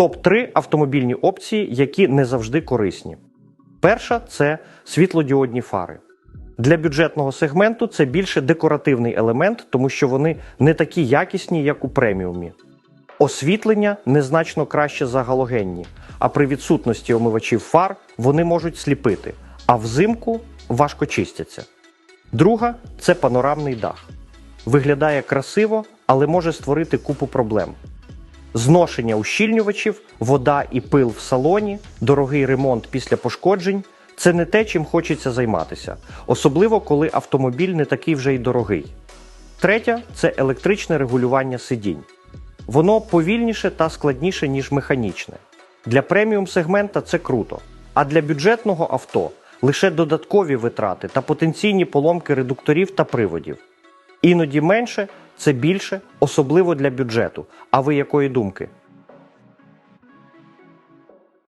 Топ-3 автомобільні опції, які не завжди корисні. Перша це світлодіодні фари. Для бюджетного сегменту це більше декоративний елемент, тому що вони не такі якісні, як у преміумі. Освітлення незначно краще за галогенні, а при відсутності омивачів фар вони можуть сліпити, а взимку важко чистяться. Друга це панорамний дах. Виглядає красиво, але може створити купу проблем. Зношення ущільнювачів, вода і пил в салоні, дорогий ремонт після пошкоджень це не те, чим хочеться займатися, особливо коли автомобіль не такий вже й дорогий. Третя це електричне регулювання сидінь. Воно повільніше та складніше, ніж механічне. Для преміум сегмента це круто. А для бюджетного авто лише додаткові витрати та потенційні поломки редукторів та приводів. Іноді менше це більше, особливо для бюджету. А ви якої думки?